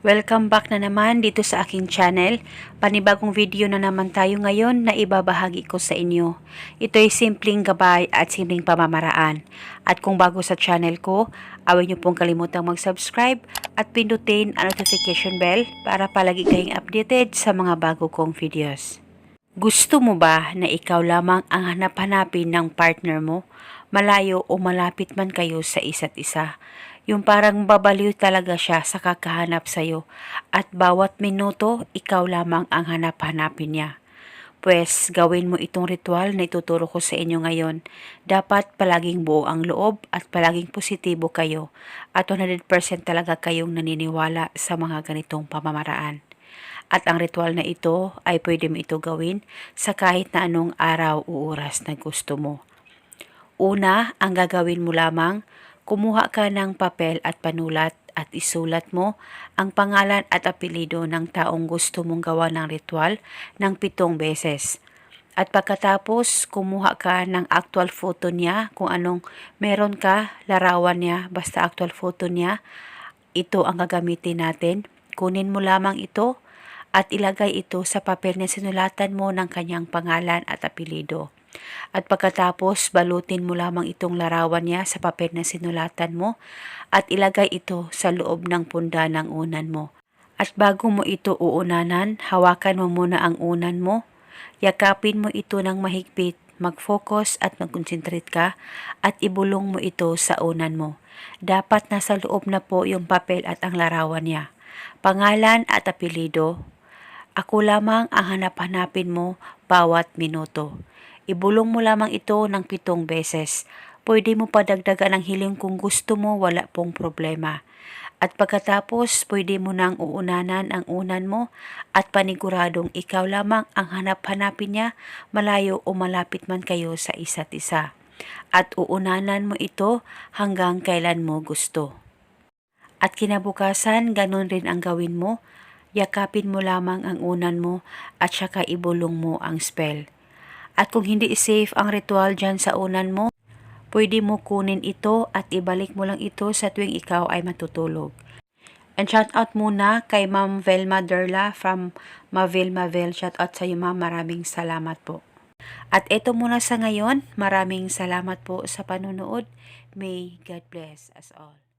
Welcome back na naman dito sa aking channel. Panibagong video na naman tayo ngayon na ibabahagi ko sa inyo. Ito ay simpleng gabay at simpleng pamamaraan. At kung bago sa channel ko, away niyo pong kalimutang mag-subscribe at pindutin ang notification bell para palagi kayong updated sa mga bago kong videos. Gusto mo ba na ikaw lamang ang hanap-hanapin ng partner mo? Malayo o malapit man kayo sa isa't isa. Yung parang babaliw talaga siya sa kakahanap sa'yo at bawat minuto ikaw lamang ang hanap-hanapin niya. Pwes gawin mo itong ritual na ituturo ko sa inyo ngayon. Dapat palaging buo ang loob at palaging positibo kayo at 100% talaga kayong naniniwala sa mga ganitong pamamaraan. At ang ritual na ito ay pwede mo ito gawin sa kahit na anong araw o oras na gusto mo. Una, ang gagawin mo lamang, kumuha ka ng papel at panulat at isulat mo ang pangalan at apelido ng taong gusto mong gawa ng ritual ng pitong beses. At pagkatapos, kumuha ka ng actual photo niya, kung anong meron ka, larawan niya, basta actual photo niya, ito ang gagamitin natin. Kunin mo lamang ito at ilagay ito sa papel na sinulatan mo ng kanyang pangalan at apelido. At pagkatapos, balutin mo lamang itong larawan niya sa papel na sinulatan mo at ilagay ito sa loob ng punda ng unan mo. At bago mo ito uunanan, hawakan mo muna ang unan mo, yakapin mo ito ng mahigpit, mag-focus at mag-concentrate ka at ibulong mo ito sa unan mo. Dapat nasa loob na po yung papel at ang larawan niya. Pangalan at apelido, ako lamang ang hanap-hanapin mo bawat minuto. Ibulong mo lamang ito ng pitong beses. Pwede mo padagdagan ang hiling kung gusto mo, wala pong problema. At pagkatapos, pwede mo nang uunanan ang unan mo at paniguradong ikaw lamang ang hanap-hanapin niya, malayo o malapit man kayo sa isa't isa. At uunanan mo ito hanggang kailan mo gusto. At kinabukasan, ganun rin ang gawin mo. Yakapin mo lamang ang unan mo at saka ibulong mo ang spell. At kung hindi safe ang ritual dyan sa unan mo, pwede mo kunin ito at ibalik mo lang ito sa tuwing ikaw ay matutulog. And shout out muna kay Ma'am Velma Derla from Mavil Mavel. Shout out sa iyo ma'am. Maraming salamat po. At ito muna sa ngayon. Maraming salamat po sa panunood. May God bless us all.